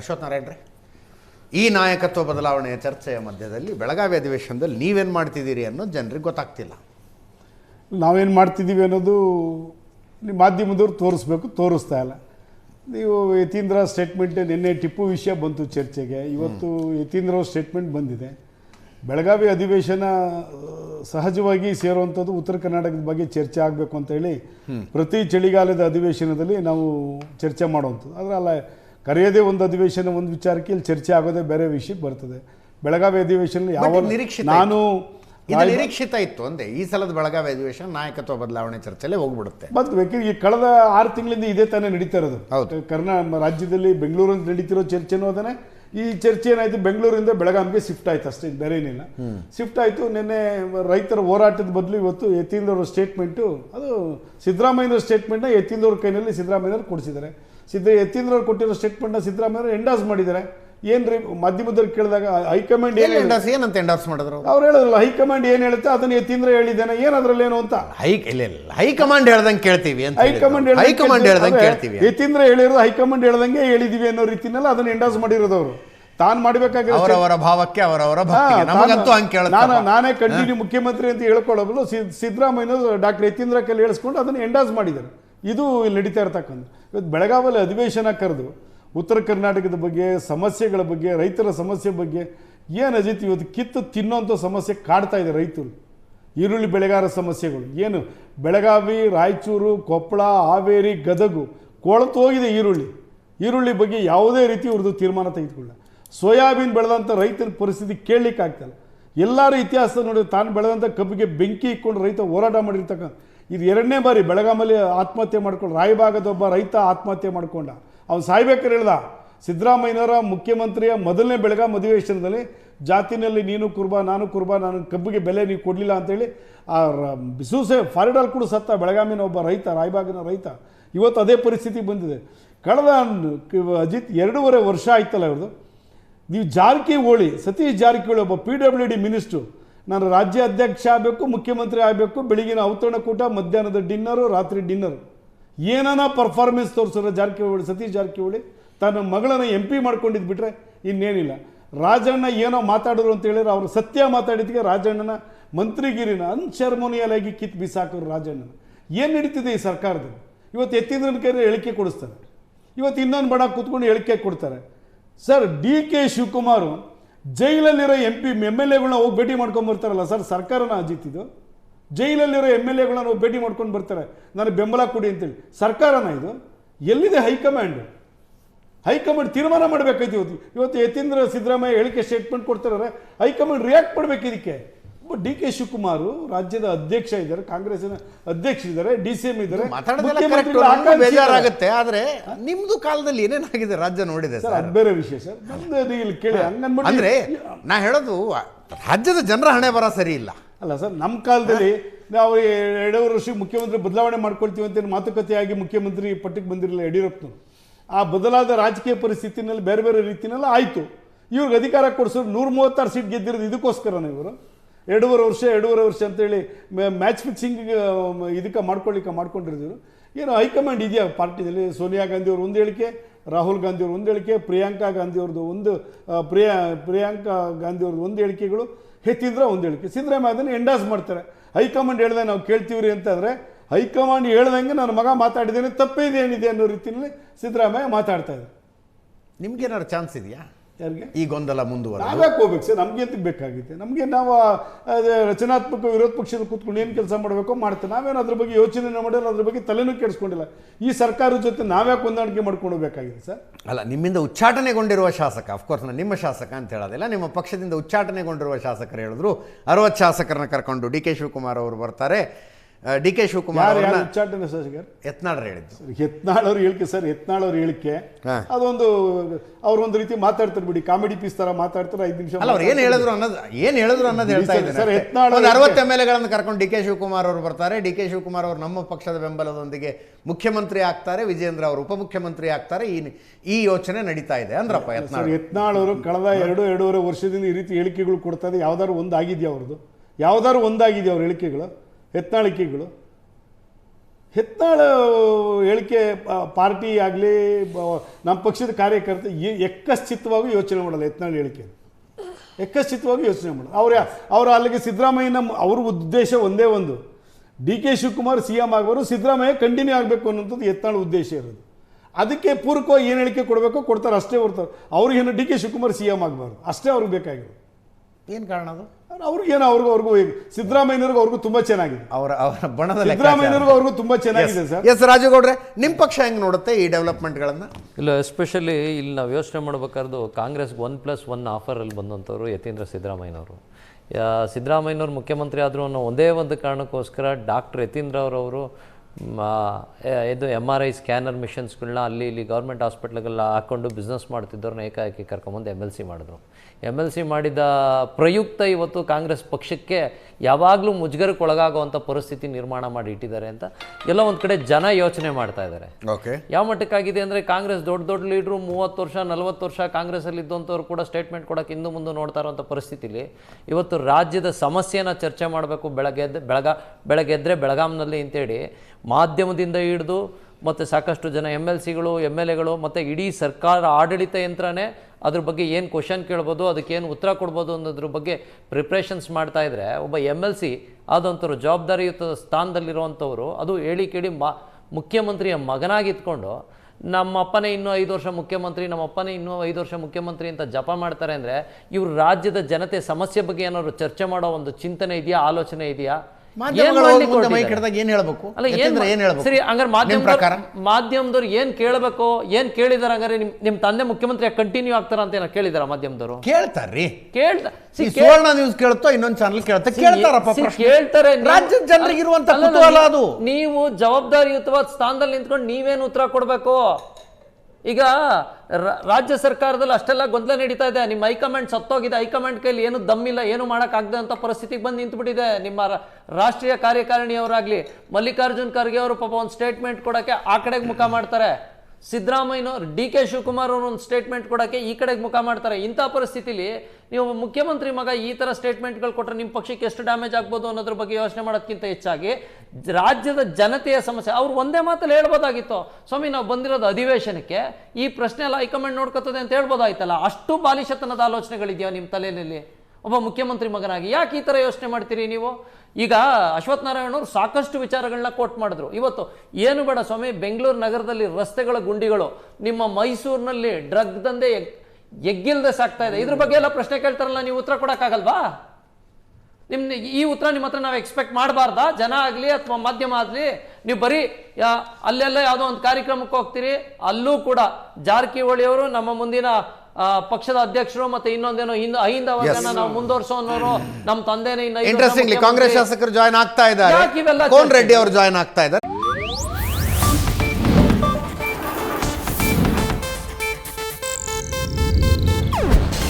ಅಶ್ವಥ್ ನಾರಾಯಣ್ ರೀ ಈ ನಾಯಕತ್ವ ಬದಲಾವಣೆಯ ಚರ್ಚೆಯ ಮಧ್ಯದಲ್ಲಿ ಬೆಳಗಾವಿ ಅಧಿವೇಶನದಲ್ಲಿ ನೀವೇನು ಮಾಡ್ತಿದ್ದೀರಿ ಅನ್ನೋದು ಜನರಿಗೆ ಗೊತ್ತಾಗ್ತಿಲ್ಲ. ನಾವೇನು ಮಾಡ್ತಿದ್ದೀವಿ ಅನ್ನೋದು ನಿಮ್ಮ ಮಾಧ್ಯಮದವ್ರು ತೋರಿಸ್ಬೇಕು ತೋರಿಸ್ತಾ ಇಲ್ಲ. ನೀವು ಯತೀಂದ್ರ ಸ್ಟೇಟ್ಮೆಂಟ್ ನಿನ್ನೆ ಟಿಪ್ಪು ವಿಷಯ ಬಂತು ಚರ್ಚೆಗೆ. ಇವತ್ತು ಯತೀಂದ್ರ ಸ್ಟೇಟ್ಮೆಂಟ್ ಬಂದಿದೆ. ಬೆಳಗಾವಿ ಅಧಿವೇಶನ ಸಹಜವಾಗಿ ಸೇರುವಂಥದ್ದು ಉತ್ತರ ಕರ್ನಾಟಕದ ಬಗ್ಗೆ ಚರ್ಚೆ ಆಗಬೇಕು ಅಂತ ಹೇಳಿ ಪ್ರತಿ ಚಳಿಗಾಲದ ಅಧಿವೇಶನದಲ್ಲಿ ನಾವು ಚರ್ಚೆ ಮಾಡುವಂಥದ್ದು. ಆದರೆ ಅಲ್ಲ ಕರೆಯದೇ ಒಂದು ಅಧಿವೇಶನ ಒಂದು ವಿಚಾರಕ್ಕೆ ಇಲ್ಲಿ ಚರ್ಚೆ ಆಗೋದೇ ಬೇರೆ ವಿಷಯಕ್ಕೆ ಬರ್ತದೆ. ಬೆಳಗಾವಿ ಅಧಿವೇಶನ ಯಾವ ನಿರೀಕ್ಷಿತ ನಾನು ಇದು ನಿರೀಕ್ಷಿತ ಇತ್ತು. ಅಂದೆ ಈ ಸಲದ ಬೆಳಗಾವಿ ಅಧಿವೇಶನ ನಾಯಕತ್ವ ಬದಲಾವಣೆ ಚರ್ಚೆಲ್ಲೇ ಹೋಗ್ಬಿಡುತ್ತೆ. ಮತ್ತು ಯಾಕೆಂದ್ರೆ ಈ ಕಳೆದ ಆರು ತಿಂಗಳಿಂದ ಇದೇ ತಾನೇ ನಡೀತಾ ಇರೋದು. ಹೌದು. ಕರ್ನಾಟಕ ರಾಜ್ಯದಲ್ಲಿ ಬೆಂಗಳೂರಲ್ಲಿ ನಡೀತಿರೋ ಚರ್ಚೆನೂ ಅದನ್ನೇ. ಈ ಚರ್ಚೆ ಏನಾಯ್ತು? ಬೆಂಗಳೂರಿಂದ ಬೆಳಗಾವಿಗೆ ಶಿಫ್ಟ್ ಆಯ್ತು ಅಷ್ಟೇ ಬೇರೆ ಏನಿಲ್ಲ. ಶಿಫ್ಟ್ ಆಯ್ತು. ನಿನ್ನೆ ರೈತರ ಹೋರಾಟದ ಬದಲು ಇವತ್ತು ಯತೀಂದ್ರವ್ರ ಸ್ಟೇಟ್ಮೆಂಟು ಅದು ಸಿದ್ದರಾಮಯ್ಯವ್ರ ಸ್ಟೇಟ್ಮೆಂಟ್ನ ಯತೀಂದ್ರವ್ರ ಕೈನಲ್ಲಿ ಸಿದ್ದರಾಮಯ್ಯವ್ರು ಕೊಡಿಸಿದ್ದಾರೆ. ಸಿದ್ದ ಯತೀಂದ್ರವ್ರು ಕೊಟ್ಟಿರೋ ಸ್ಟೇಟ್ಮೆಂಟ್ನ ಸಿದ್ದರಾಮಯ್ಯ ಎಂಡಾಸ್ ಮಾಡಿದ್ದಾರೆ. ಏನ್ರಿ ಮಾಧ್ಯಮದಲ್ಲಿ ಕೇಳಿದಾಗ ಹೈಕಮಾಂಡ್ ಏನು ಎಂಡಾಸ್ ಏನಂತ ಎಂಡಾಸ್ ಮಾಡಿದ್ರು? ಅವ್ರು? ಹೇಳಿದ್ರಲ್ಲ ಹೈಕಮಾಂಡ್ ಏನು ಹೇಳುತ್ತೆ ಅದನ್ನ ಯತೀಂದ್ರ ಹೇಳಿದ್ದೇನೆ ಏನು ಅದ್ರಲ್ಲೇನು ಅಂತ. ಹೈ ಇಲ್ಲ ಇಲ್ಲ ಹೈಕಮಾಂಡ್ ಹೇಳ್ದಂಗೆ ಕೇಳ್ತೀವಿ ಅಂತ ಹೈಕಮಾಂಡ್. ಹೈಕಮಾಂಡ್ ಹೇಳ್ದಂಗೆ ಕೇಳ್ತೀವಿ. ಯತೀಂದ್ರ ಹೇಳಿರೋದು ಹೈಕಮಾಂಡ್ ಹೇಳ್ದಂಗೆ ಹೇಳಿದೀವಿ ಅನ್ನೋ ರೀತಿನಲ್ಲಿ ಅದನ್ನ ಎಂಡಾಸ್ ಮಾಡಿರೋದು ಅವರು. ತಾನು ಮಾಡಬೇಕಾಗಿರೋ ಅವರವರ ಭಾವಕ್ಕೆ ಅವರವರ ನಮಗಂತೂ ಹಂಗೆ ನಾನು ನಾನೇ ಕಂಟಿನ್ಯೂ ಮುಖ್ಯಮಂತ್ರಿ ಅಂತ ಹೇಳ್ಕೊಳ್ಳೋದು ಸಿದ್ದರಾಮಯ್ಯ ಡಾಕ್ಟರ್ ಯತೀಂದ್ರ ಕೈಲಿ ಹೇಳಿಸ್ಕೊಂಡು ಅದನ್ನು ಎಂಡಾಸ್ ಮಾಡಿದ್ದಾರೆ. ಇದು ಇಲ್ಲಿ ನಡೀತಾ ಇರ್ತಕ್ಕಂಥ. ಇವತ್ತು ಬೆಳಗಾವಲ್ಲಿ ಅಧಿವೇಶನ ಕರೆದು ಉತ್ತರ ಕರ್ನಾಟಕದ ಬಗ್ಗೆ, ಸಮಸ್ಯೆಗಳ ಬಗ್ಗೆ, ರೈತರ ಸಮಸ್ಯೆ ಬಗ್ಗೆ ಏನು ಅಜಿತ್ ಇವತ್ತು ಕಿತ್ತು ತಿನ್ನೋಂಥ ಸಮಸ್ಯೆ ಕಾಡ್ತಾ ಇದೆ ರೈತರು. ಈರುಳ್ಳಿ ಬೆಳೆಗಾರ ಸಮಸ್ಯೆಗಳು. ಏನು? ಬೆಳಗಾವಿ, ರಾಯಚೂರು, ಕೊಪ್ಪಳ, ಹಾವೇರಿ, ಗದಗು ಕೊಳತು ಹೋಗಿದೆ ಈರುಳ್ಳಿ. ಈರುಳ್ಳಿ ಬಗ್ಗೆ ಯಾವುದೇ ರೀತಿ ಇವ್ರದ್ದು ತೀರ್ಮಾನ ತೆಗೆದುಕೊಳ್ಳ ಸೋಯಾಬೀನ್ ಬೆಳೆದಂಥ ರೈತರ ಪರಿಸ್ಥಿತಿ ಕೇಳಲಿಕ್ಕೆ ಆಗ್ತಾಯಿಲ್ಲ ಎಲ್ಲರೂ ಇತಿಹಾಸ ನೋಡಿ ತಾನು ಬೆಳೆದಂಥ ಕಬ್ಬಿಗೆ ಬೆಂಕಿ ಇಕ್ಕೊಂಡು ರೈತ ಹೋರಾಟ ಮಾಡಿರ್ತಕ್ಕಂಥ ಇದು ಎರಡನೇ ಬಾರಿ ಬೆಳಗಾಮಲ್ಲಿ ಆತ್ಮಹತ್ಯೆ ಮಾಡ್ಕೊಂಡು, ರಾಯಭಾಗದ ಒಬ್ಬ ರೈತ ಆತ್ಮಹತ್ಯೆ ಮಾಡ್ಕೊಂಡ. ಅವ್ನು ಸಾಯ್ಬೇಕಾರೆ ಹೇಳ್ದ, ಸಿದ್ದರಾಮಯ್ಯನವರ ಮುಖ್ಯಮಂತ್ರಿಯ ಮೊದಲನೇ ಬೆಳಗಾಂ ಅಧಿವೇಶನದಲ್ಲಿ, ಜಾತಿನಲ್ಲಿ ನೀನು ಕುರ್ಬಾ, ನಾನು ಕುರ್ಬಾ, ನಾನು ಕಬ್ಬಿಗೆ ಬೆಲೆ ನೀವು ಕೊಡಲಿಲ್ಲ ಅಂತೇಳಿ, ಆ ಬಿಸೂಸೆ ಫಾರಿಡಾಲ್ ಕೂಡ ಸತ್ತ ಬೆಳಗಾಮಿನ ಒಬ್ಬ ರೈತ ರಾಯಬಾಗಿನ ರೈತ. ಇವತ್ತು ಅದೇ ಪರಿಸ್ಥಿತಿ ಬಂದಿದೆ. ಕಳೆದ ಅಜಿತ್, ಎರಡೂವರೆ ವರ್ಷ ಆಯ್ತಲ್ಲ ಇವ್ರದ್ದು ನೀವು ಜಾರಕಿಹೊಳಿ, ಸತೀಶ್ ಜಾರಕಿಹೊಳಿ ಒಬ್ಬ ಪಿ ಡಬ್ಲ್ಯೂ ಡಿ ಮಿನಿಸ್ಟ್ರು ನಾನು ರಾಜ್ಯ ಅಧ್ಯಕ್ಷ ಆಗಬೇಕು, ಮುಖ್ಯಮಂತ್ರಿ ಆಗಬೇಕು, ಬೆಳಗಿನ ಔತಣಕೂಟ, ಮಧ್ಯಾಹ್ನದ ಡಿನ್ನರು ರಾತ್ರಿ ಡಿನ್ನರು ಏನಾನ ಪರ್ಫಾರ್ಮೆನ್ಸ್ ತೋರಿಸಿದ್ರೆ ಜಾರಕಿಹೊಳಿ, ಸತೀಶ್ ಜಾರಕಿಹೊಳಿ, ತನ್ನ ಮಗಳನ್ನು ಎಂ ಪಿ ಮಾಡ್ಕೊಂಡಿದ್ದು ಬಿಟ್ಟರೆ ಇನ್ನೇನಿಲ್ಲ. ರಾಜಣ್ಣ ಏನೋ ಮಾತಾಡಿದ್ರು ಅಂತ ಹೇಳಿದ್ರೆ ಅವರು ಸತ್ಯ ಮಾತಾಡಿದ್ದಕ್ಕೆ ರಾಜಣ್ಣನ ಮಂತ್ರಿಗಿರಿನ ಅನ್ಸೆರ್ಮೋನಿಯಲ್ ಆಗಿ ಕಿತ್ ಬಿಸಾಕೋರು ರಾಜಣ್ಣನ. ಏನು ನಡೀತಿದೆ ಈ ಸರ್ಕಾರದಲ್ಲಿ? ಇವತ್ತು ಎತ್ತಿದ್ರನ್ನ ಕೈಯಲ್ಲಿ ಹೇಳಿಕೆ ಕೊಡಿಸ್ತಾರೆ. ಇವತ್ತು ಇನ್ನೊಂದು ಬಡ ಕೂತ್ಕೊಂಡು ಹೇಳಿಕೆ ಕೊಡ್ತಾರೆ. ಸರ್, ಡಿ ಕೆ ಶಿವಕುಮಾರ್ ಜೈಲಲ್ಲಿರೋ ಎಂ ಪಿ ಎಂ ಎಲ್ ಎಗಳನ್ನ ಹೋಗಿ ಭೇಟಿ ಮಾಡ್ಕೊಂಡು ಬರ್ತಾರಲ್ಲ ಸರ್? ಸರ್ಕಾರನ ಅಜಿತ್ತಿದ್ದು ಜೈಲಲ್ಲಿರೋ ಎಂ ಎಲ್ ಎಗಳನ್ನ ಹೋಗಿ ಭೇಟಿ ಮಾಡ್ಕೊಂಡು ಬರ್ತಾರೆ. ನನಗೆ ಬೆಂಬಲ ಕೊಡಿ ಅಂತೇಳಿ. ಸರ್ಕಾರನ ಇದು? ಎಲ್ಲಿದೆ ಹೈಕಮಾಂಡ್? ಹೈಕಮಾಂಡ್ ತೀರ್ಮಾನ ಮಾಡಬೇಕಾಯ್ತು ಇವತ್ತು? ಇವತ್ತು ಯತೀಂದ್ರ ಸಿದ್ದರಾಮಯ್ಯ ಹೇಳಿಕೆ ಸ್ಟೇಟ್ಮೆಂಟ್ ಕೊಡ್ತಾರೆ ಹೈಕಮಾಂಡ್ ರಿಯಾಕ್ಟ್ ಮಾಡಬೇಕು ಇದಕ್ಕೆ ಡಿ ಕೆ ಶಿವಕುಮಾರ್ ರಾಜ್ಯದ ಅಧ್ಯಕ್ಷ ಇದ್ದಾರೆ ಕಾಂಗ್ರೆಸ್ನ ಅಧ್ಯಕ್ಷ ಇದ್ದಾರೆ ಡಿ ಸಿ ಎಂ ಇದ್ದಾರೆ ಬೇಜಾರಾಗುತ್ತೆ ಆದ್ರೆ ನಿಮ್ದು ಕಾಲದಲ್ಲಿ ಏನೇನಾಗಿದೆ ರಾಜ್ಯ ನೋಡಿದೆ ಸರ್ ಅದು ಬೇರೆ ವಿಷಯ ಸರ್. ನಮ್ದು ಇಲ್ಲಿ ಕೇಳಿ ಹಂಗನ್ಬಿಟ್ಟು ಅಂದ್ರೆ ನಾ ಹೇಳೋದು ರಾಜ್ಯದ ಜನರ ಹಣೆ ಬರ ಸರಿ ಇಲ್ಲ. ಅಲ್ಲ ಸರ್ ನಮ್ಮ ಕಾಲದಲ್ಲಿ ನಾವು ಎರಡೂವರೆ ವರ್ಷ ಮುಖ್ಯಮಂತ್ರಿ ಬದಲಾವಣೆ ಮಾಡ್ಕೊಳ್ತೀವಿ ಅಂತ ಮಾತುಕತೆಯಾಗಿ ಮುಖ್ಯಮಂತ್ರಿ ಪಟ್ಟಿಗೆ ಬಂದಿರಲಿಲ್ಲ ಯಡಿಯೂರಪ್ಪನವರು. ಆ ಬದಲಾದ ರಾಜಕೀಯ ಪರಿಸ್ಥಿತಿನಲ್ಲಿ ಬೇರೆ ಬೇರೆ ರೀತಿನೆಲ್ಲ ಆಯಿತು. ಇವ್ರಿಗೆ ಅಧಿಕಾರ ಕೊಡಿಸೋರು ನೂರ ಮೂವತ್ತಾರು ಸೀಟ್ ಗೆದ್ದಿರೋದು ಇದಕ್ಕೋಸ್ಕರನೇ ಇವರು. ಎರಡೂವರೆ ವರ್ಷ ಎರಡೂವರೆ ವರ್ಷ ಅಂತೇಳಿ ಮ್ಯಾಚ್ ಫಿಕ್ಸಿಂಗ್ ಇದಕ್ಕೆ ಮಾಡ್ಕೊಳ್ಳಿಕ್ಕೆ ಮಾಡ್ಕೊಂಡಿರ್ತೀವಿ ಏನು ಹೈಕಮಾಂಡ್ ಇದೆಯಾ ಪಾರ್ಟಿನಲ್ಲಿ ಸೋನಿಯಾ ಗಾಂಧಿ ಅವರು ಒಂದು ಹೇಳಿಕೆ, ರಾಹುಲ್ ಗಾಂಧಿ ಅವರು ಒಂದು ಹೇಳಿಕೆ, ಪ್ರಿಯಾಂಕಾ ಗಾಂಧಿ ಅವ್ರದ್ದು ಒಂದು ಪ್ರಿಯಾ, ಪ್ರಿಯಾಂಕಾ ಗಾಂಧಿ ಅವ್ರದ್ದು ಒಂದು ಹೇಳಿಕೆಗಳು ಹೆಚ್ಚಿದ್ರೆ ಒಂದು ಹೇಳಿಕೆ. ಸಿದ್ದರಾಮಯ್ಯ ಅದನ್ನು ಎಂಡಾಸ್ ಮಾಡ್ತಾರೆ. ಹೈಕಮಾಂಡ್ ಹೇಳ್ದೆ ನಾವು ಕೇಳ್ತೀವ್ರಿ ಅಂತಂದರೆ, ಹೈಕಮಾಂಡ್ ಹೇಳ್ದಂಗೆ ನನ್ನ ಮಗ ಮಾತಾಡಿದ್ದೇನೆ ತಪ್ಪೇದು ಏನಿದೆ ಅನ್ನೋ ರೀತಿಯಲ್ಲಿ ಸಿದ್ದರಾಮಯ್ಯ ಮಾತಾಡ್ತಾ ಇದ್ದಾರೆ ನಿಮ್ಗೇನಾದ್ರು ಚಾನ್ಸ್ ಇದೆಯಾ? ಯಾರಿಗೆ? ಈ ಗೊಂದಲ ಮುಂದುವರೆ ಹೋಗ್ಬೇಕು ಸರ್ ನಮ್ಗೆ ಎಂತ ಬೇಕಾಗಿದೆ ನಮಗೆ ನಾವು ರಚನಾತ್ಮಕ ವಿರೋಧ ಪಕ್ಷದ ಕೂತ್ಕೊಂಡು ಏನು ಕೆಲಸ ಮಾಡಬೇಕೋ ಮಾಡ್ತೇವೆ. ನಾವೇನು ಅದ್ರ ಬಗ್ಗೆ ಯೋಚನೆ ಮಾಡಿಲ್ಲ ಅದ್ರ ಬಗ್ಗೆ ತಲೆನೂ ಕೆಡಿಸ್ಕೊಂಡಿಲ್ಲ. ಈ ಸರ್ಕಾರದ ಜೊತೆ ನಾವ್ಯಾಕೆ ಹೊಂದಾಣಿಕೆ ಮಾಡ್ಕೊಂಡು ಹೋಗ್ಬೇಕಾಗಿದೆ ಸರ್. ಅಲ್ಲ ನಿಮ್ಮಿಂದ ಉಚ್ಚಾಟನೆಗೊಂಡಿರುವ ಶಾಸಕ ಅಫ್ಕೋರ್ಸ್ ನಾನು ನಿಮ್ಮ ಶಾಸಕ ಅಂತ ಹೇಳೋದಿಲ್ಲ ನಿಮ್ಮ ಪಕ್ಷದಿಂದ ಉಚ್ಚಾಟನೆಗೊಂಡಿರುವ ಶಾಸಕರು ಹೇಳಿದ್ರು. ಅರವತ್ತು ಶಾಸಕರನ್ನ ಕರ್ಕೊಂಡು ಡಿ ಕೆ ಶಿವಕುಮಾರ್ ಅವರು ಬರ್ತಾರೆ. ಡಿ ಕೆ ಶಿವಕುಮಾರ್ ಉಚ್ಚಾಟನೆ ಯತ್ನಾಳ್ರು ಹೇಳಿದ್ದು. ಯತ್ನಾಳ್ ಅವ್ರ ಹೇಳಿಕೆ ಸರ್ ಯತ್ನಾಳ್ ಅವ್ರ ಹೇಳಿಕೆ. ಅದೊಂದು ಅವ್ರ ಒಂದು ರೀತಿ ಮಾತಾಡ್ತಾರೆ ಬಿಡಿ ಕಾಮಿಡಿ ಪೀಸ್ ತರ ಮಾತಾಡ್ತಾರೆ ಐದು ನಿಮಿಷ ಅಲ್ಲ ಅವ್ರು ಏನು ಹೇಳಿದ್ರು ಅನ್ನೋದು ಏನು ಹೇಳಿದ್ರು ಅನ್ನೋದು ಹೇಳ್ತಾ ಸರ್, ಇದ್ದಾರೆ ಸರ್. ಯತ್ನಾಳ್ ಒಂದು ಅರವತ್ತು ಎಂ ಎಲ್ ಎಗಳನ್ನು ಕರ್ಕೊಂಡು ಡಿ ಕೆ ಶಿವಕುಮಾರ್ ಅವರು ಬರ್ತಾರೆ. ಡಿ ಕೆ ಶಿವಕುಮಾರ್ ಅವರು ನಮ್ಮ ಪಕ್ಷದ ಬೆಂಬಲದೊಂದಿಗೆ ಮುಖ್ಯಮಂತ್ರಿ ಆಗ್ತಾರೆ. ವಿಜೇಂದ್ರ ಅವರು ಉಪಮುಖ್ಯಮಂತ್ರಿ ಆಗ್ತಾರೆ. ಈ ಈ ಯೋಚನೆ ನಡೀತಾ ಇದೆ ಅಂದ್ರಪ್ಪ ಯತ್ನಾಳ್ ಸರ್ ಯತ್ನಾಳ್. ಅವರು ಕಳೆದ ಎರಡು ಎರಡೂವರೆ ವರ್ಷದಿಂದ ಈ ರೀತಿ ಹೇಳಿಕೆಗಳು ಕೊಡ್ತಾ ಇದೆ. ಯಾವ್ದಾದ್ರು ಒಂದಾಗಿದೆಯಾ ಅವ್ರದ್ದು? ಯಾವ್ದಾದ್ರು ಒಂದಾಗಿದೆಯಾ ಅವ್ರ ಹೇಳಿಕೆಗಳು? ಯತ್ನಾಳಿಕೆಗಳು ಹೆತ್ನಾಳ ಹೇಳಿಕೆ ಪಾರ್ಟಿ ಆಗಲಿ ನಮ್ಮ ಪಕ್ಷದ ಕಾರ್ಯಕರ್ತ ಎಕ್ಕಶ್ಚಿತವಾಗಿ ಯೋಚನೆ ಮಾಡಲ್ಲ ಹೆತ್ನಾಳ ಹೇಳಿಕೆ. ಎಕ್ಕಶ್ಚಿತವಾಗಿ ಯೋಚನೆ ಮಾಡಲ್ಲ. ಅವ್ರ, ಅವರು ಅಲ್ಲಿಗೆ ಸಿದ್ದರಾಮಯ್ಯನ ಅವ್ರ ಉದ್ದೇಶ ಒಂದೇ ಒಂದು. D K Shivakumar C M ಆಗಬಾರ್ದು ಸಿದ್ದರಾಮಯ್ಯ ಕಂಟಿನ್ಯೂ ಆಗಬೇಕು ಅನ್ನೋಂಥದ್ದು ಎತ್ನಾಳ ಉದ್ದೇಶ ಇರೋದು. ಅದಕ್ಕೆ ಪೂರ್ವಕವಾಗಿ ಏನು ಹೇಳಿಕೆ ಕೊಡಬೇಕೋ ಕೊಡ್ತಾರೆ, ಅಷ್ಟೇ ಹೊರ್ತು. ಅವ್ರಿಗೇನು D K Shivakumar C M ಆಗಬಾರ್ದು. ಅಷ್ಟೇ ಅವ್ರಿಗೆ ಬೇಕಾಗಿರೋದು. ಏನು ಕಾರಣ ಅದು? ಅವ್ರಿಗೇನು ಅವ್ರಿಗೂ ಅವ್ರಿಗೂ ಸಿದ್ದರಾಮಯ್ಯನವ್ರಿಗೂ ಅವ್ರಿಗೂ ತುಂಬಾ ಚೆನ್ನಾಗಿದೆ. ಅವರ ಅವರ ಬಣದ ಸಿದ್ದರಾಮಯ್ಯನವ್ರಿಗೂ ಅವ್ರಿಗೂ ತುಂಬಾ ಚೆನ್ನಾಗಿದೆ ಸರ್. ಎಸ್ ರಾಜೇಗೌಡ್ರೆ ನಿಮ್ಮ ಪಕ್ಷ ಹೆಂಗೆ ನೋಡುತ್ತೆ ಈ ಡೆವಲಪ್ಮೆಂಟ್ಗಳನ್ನು ಇಲ್ಲ ಎಸ್ಪೆಷಲಿ ಇಲ್ಲಿ ನಾವು ಯೋಚನೆ ಮಾಡಬೇಕಾದ್ರು ಕಾಂಗ್ರೆಸ್ಗೆ ಒನ್ ಪ್ಲಸ್ ಒನ್ ಆಫರಲ್ಲಿ ಬಂದಂಥವ್ರು ಯತೀಂದ್ರ ಸಿದ್ದರಾಮಯ್ಯನವರು. ಸಿದ್ದರಾಮಯ್ಯನವ್ರು ಮುಖ್ಯಮಂತ್ರಿ ಆದರೂ ಅನ್ನೋ ಒಂದೇ ಒಂದು ಕಾರಣಕ್ಕೋಸ್ಕರ ಡಾಕ್ಟರ್ ಯತೀಂದ್ರ ಅವರವರು ಇದು ಎಂ ಆರ್ ಐ ಸ್ಕ್ಯಾನರ್ ಮಿಷನ್ಸ್ಗಳನ್ನ ಅಲ್ಲಿ ಇಲ್ಲಿ ಗೌರ್ಮೆಂಟ್ ಹಾಸ್ಪಿಟ್ಲ್ಗೆಲ್ಲ ಹಾಕ್ಕೊಂಡು ಬಿಸ್ನೆಸ್ ಮಾಡ್ತಿದ್ದವ್ರನ್ನ ಏಕಾಏಕಿ ಕರ್ಕೊಂಬಂದು ಎಂ ಎಲ್ ಸಿ ಮಾಡಿದ್ರು. ಎಂ ಎಲ್ ಸಿ ಮಾಡಿದ ಪ್ರಯುಕ್ತ ಇವತ್ತು ಕಾಂಗ್ರೆಸ್ ಪಕ್ಷಕ್ಕೆ ಯಾವಾಗಲೂ ಮುಜುಗರಕ್ಕೆ ಒಳಗಾಗುವಂಥ ಪರಿಸ್ಥಿತಿ ನಿರ್ಮಾಣ ಮಾಡಿ ಇಟ್ಟಿದ್ದಾರೆ ಅಂತ ಎಲ್ಲ ಒಂದು ಕಡೆ ಜನ ಯೋಚನೆ ಮಾಡ್ತಾ ಇದ್ದಾರೆ. ಓಕೆ ಯಾವ ಮಟ್ಟಕ್ಕಾಗಿದೆ ಅಂದರೆ ಕಾಂಗ್ರೆಸ್ ದೊಡ್ಡ ದೊಡ್ಡ ಲೀಡ್ರು ಮೂವತ್ತು ವರ್ಷ ನಲವತ್ತು ವರ್ಷ ಕಾಂಗ್ರೆಸ್ಸಲ್ಲಿ ಇದ್ದಂಥವ್ರು ಕೂಡ ಸ್ಟೇಟ್ಮೆಂಟ್ ಕೊಡೋಕೆ ಹಿಂದೆ ಮುಂದೆ ನೋಡ್ತಾ ಇರೋಂಥ ಪರಿಸ್ಥಿತಿಲಿ. ಇವತ್ತು ರಾಜ್ಯದ ಸಮಸ್ಯೆನ ಚರ್ಚೆ ಮಾಡಬೇಕು ಬೆಳಗ್ಗೆ ಬೆಳಗ ಬೆಳಗ್ಗೆ ಎದ್ದರೆ ಬೆಳಗಾಂನಲ್ಲಿ ಅಂತೇಳಿ ಮಾಧ್ಯಮದಿಂದ ಹಿಡಿದು ಮತ್ತು ಸಾಕಷ್ಟು ಜನ ಎಂ ಎಲ್ ಸಿಗಳು ಎಂ ಎಲ್ ಎಗಳು ಮತ್ತು ಇಡೀ ಸರ್ಕಾರ ಆಡಳಿತ ಯಂತ್ರನೇ ಅದ್ರ ಬಗ್ಗೆ ಏನು ಕ್ವಶನ್ ಕೇಳ್ಬೋದು, ಅದಕ್ಕೆ ಏನು ಉತ್ತರ ಕೊಡ್ಬೋದು ಅನ್ನೋದ್ರ ಬಗ್ಗೆ ಪ್ರಿಪ್ರೇಷನ್ಸ್ ಮಾಡ್ತಾ ಇದ್ರೆ ಒಬ್ಬ ಎಂ ಎಲ್ ಸಿ ಆದಂಥವ್ರು, ಜವಾಬ್ದಾರಿಯುತ ಸ್ಥಾನದಲ್ಲಿರುವಂಥವ್ರು, ಅದು ಹೇಳಿ ಕೇಳಿ ಮ, ಮುಖ್ಯಮಂತ್ರಿಯ ಮಗನಾಗಿತ್ಕೊಂಡು ನಮ್ಮ ಅಪ್ಪನೇ ಇನ್ನೂ ಐದು ವರ್ಷ ಮುಖ್ಯಮಂತ್ರಿ, ನಮ್ಮ ಅಪ್ಪನೇ ಇನ್ನೂ ಐದು ವರ್ಷ ಮುಖ್ಯಮಂತ್ರಿ ಅಂತ ಜಪ ಮಾಡ್ತಾರೆ ಅಂದರೆ ಇವರು ರಾಜ್ಯದ ಜನತೆ ಸಮಸ್ಯೆ ಬಗ್ಗೆ ಏನಾದ್ರು ಚರ್ಚೆ ಮಾಡೋ ಒಂದು ಚಿಂತನೆ ಇದೆಯಾ, ಆಲೋಚನೆ ಇದೆಯಾ? ಏನ್ ಹೇಳಬೇಕು? ಅಲ್ಲ ಏನ್ ಹೇಳಬೇಕು? ಸರಿ ಹಂಗಾರೆ ಮಾಧ್ಯಮ ಪ್ರಕಾರ? ಮಾಧ್ಯಮದವ್ರು ಏನ್ ಕೇಳಬೇಕು ಏನ್ ಕೇಳಿದಾರ ಹಂಗಾರೆ ನಿಮ್ ನಿಮ್ ತಂದೆ ಮುಖ್ಯಮಂತ್ರಿ ಕಂಟಿನ್ಯೂ ಆಗ್ತಾರ ಅಂತ ಏನೋ ಕೇಳಿದಾರ ಮಾಧ್ಯಮದವರು? ಕೇಳ್ತಾರ್ರಿ. see, ಸುವರ್ಣ ನ್ಯೂಸ್ ಕೇಳ್ತೋ ಇನ್ನೊಂದು ಚಾನಲ್ ಕೇಳ್ತಾ ಕೇಳ್ತಾರಪ್ಪ. ಕೇಳ್ತಾರೆ ರಾಜ್ಯದ ಜನರಿಗೆ ಇರುವಂತ ಅಲ್ಲ, ಕುತೂಹಲ ಅದು. ನೀವು ಜವಾಬ್ದಾರಿಯುತವಾದ ಸ್ಥಾನದಲ್ಲಿ ನಿಂತ್ಕೊಂಡು ನೀವೇನು ಉತ್ತರ ಕೊಡಬೇಕು? ಈಗ ರಾಜ್ಯ ಸರ್ಕಾರದಲ್ಲಿ ಅಷ್ಟೆಲ್ಲ ಗೊಂದಲ ನಡೀತಾ ಇದೆ. ನಿಮ್ಮ ಹೈಕಮಾಂಡ್ ಸತ್ತೋಗಿದೆ. ಹೈಕಮಾಂಡ್ ಕೈಲಿ ಏನು ದಮ್ಮಿಲ್ಲ ಏನು ಮಾಡೋಕ್ಕಾಗದೆ ಅಂತ ಪರಿಸ್ಥಿತಿಗೆ ಬಂದು ನಿಂತುಬಿಟ್ಟಿದೆ. ನಿಮ್ಮ ರಾಷ್ಟ್ರೀಯ ಕಾರ್ಯಕಾರಿಣಿಯವರಾಗ್ಲಿ, ಮಲ್ಲಿಕಾರ್ಜುನ್ ಖರ್ಗೆ ಅವರು ಪಾಪ ಒಂದು ಸ್ಟೇಟ್ಮೆಂಟ್ ಕೊಡೋಕ್ಕೆ ಆ ಕಡೆಗೆ ಮುಖ ಮಾಡ್ತಾರೆ. ಸಿದ್ದರಾಮಯ್ಯನವ್ರು ಡಿ ಕೆ ಶಿವಕುಮಾರ್ ಅವರು ಒಂದು ಸ್ಟೇಟ್ಮೆಂಟ್ ಕೊಡೋಕ್ಕೆ ಈ ಕಡೆಗೆ ಮುಖ ಮಾಡ್ತಾರೆ. ಇಂಥ ಪರಿಸ್ಥಿತಿಲಿ ನೀವು ಮುಖ್ಯಮಂತ್ರಿ ಮಗ ಈ ಥರ ಸ್ಟೇಟ್ಮೆಂಟ್ಗಳು ಕೊಟ್ಟರೆ ನಿಮ್ಮ ಪಕ್ಷಕ್ಕೆ ಎಷ್ಟು ಡ್ಯಾಮೇಜ್ ಆಗ್ಬೋದು ಅನ್ನೋದ್ರ ಬಗ್ಗೆ ಯೋಚನೆ ಮಾಡೋದಕ್ಕಿಂತ ಹೆಚ್ಚಾಗಿ ರಾಜ್ಯದ ಜನತೆಯ ಸಮಸ್ಯೆ. ಅವ್ರು ಒಂದೇ ಮಾತಲ್ಲಿ ಹೇಳ್ಬೋದಾಗಿತ್ತು. ಸ್ವಾಮಿ, ನಾವು ಬಂದಿರೋದು ಅಧಿವೇಶನಕ್ಕೆ. ಈ ಪ್ರಶ್ನೆ ಎಲ್ಲ ಹೈಕಮಾಂಡ್ ನೋಡ್ಕೋತದೆ ಅಂತ ಹೇಳ್ಬೋದಾಯ್ತಲ್ಲ. ಅಷ್ಟು ಬಾಲಿಶತನದ ಆಲೋಚನೆಗಳಿದೆಯಾ ನಿಮ್ಮ ತಲೆಯಲ್ಲಿ? ಒಬ್ಬ ಮುಖ್ಯಮಂತ್ರಿ ಮಗನಾಗಿ. ಯಾಕೆ ಈ ಥರ ಯೋಚನೆ ಮಾಡ್ತೀರಿ ನೀವು? ಈಗ ಅಶ್ವಥ್ ನಾರಾಯಣವ್ರು ಸಾಕಷ್ಟು ವಿಚಾರಗಳನ್ನ ಕೋಟ್ ಮಾಡಿದ್ರು. ಇವತ್ತು, ಏನು ಬೇಡ ಸ್ವಾಮಿ, ಬೆಂಗಳೂರು ನಗರದಲ್ಲಿ ರಸ್ತೆಗಳ ಗುಂಡಿಗಳು, ನಿಮ್ಮ ಮೈಸೂರಿನಲ್ಲಿ ಡ್ರಗ್ ದಂಧೆ ಎಗ್- ಎಗ್ಗಿಲ್ದೆ ಸಾಕ್ತಾ ಇದೆ. ಇದ್ರ ಬಗ್ಗೆ ಎಲ್ಲ ಪ್ರಶ್ನೆ ಕೇಳ್ತಾರಲ್ಲ, ನೀವು ಉತ್ತರ ಕೊಡೋಕ್ಕಾಗಲ್ವಾ? ನಿಮ್ ಈ ಉತ್ತರ ನಿಮ್ಮ ಹತ್ರ ನಾವು ಎಕ್ಸ್ಪೆಕ್ಟ್ ಮಾಡಬಾರ್ದ? ಜನ ಆಗಲಿ ಅಥವಾ ಮಾಧ್ಯಮ ಆಗಲಿ ನೀವು ಬರೀ ಅಲ್ಲೆಲ್ಲ ಯಾವುದೋ ಒಂದು ಕಾರ್ಯಕ್ರಮಕ್ಕೆ ಹೋಗ್ತೀರಿ ಅಲ್ಲೂ ಕೂಡ ಜಾರಕಿಹೊಳಿ ಅವರು ನಮ್ಮ ಮುಂದಿನ ಪಕ್ಷದ ಅಧ್ಯಕ್ಷರು ಮತ್ತೆ ಇನ್ನೊಂದೇನೋ ಹಿಂದ ಐಂದ ನಾವು ಮುಂದುವರ್ಸೋ ಅನ್ನೋರು ನಮ್ಮ ತಂದೆನೇ ಇಂಟ್ರೆಸ್ಟಿಂಗ್ಲಿ ಕಾಂಗ್ರೆಸ್. ಶಾಸಕರು ಜಾಯ್ನ್ ಆಗ್ತಾ ಇದ್ದಾರೆ. ಕೋನ್ ರೆಡ್ಡಿ ಅವರು ಜಾಯ್ನ್ ಆಗ್ತಾ ಇದ್ದಾರೆ.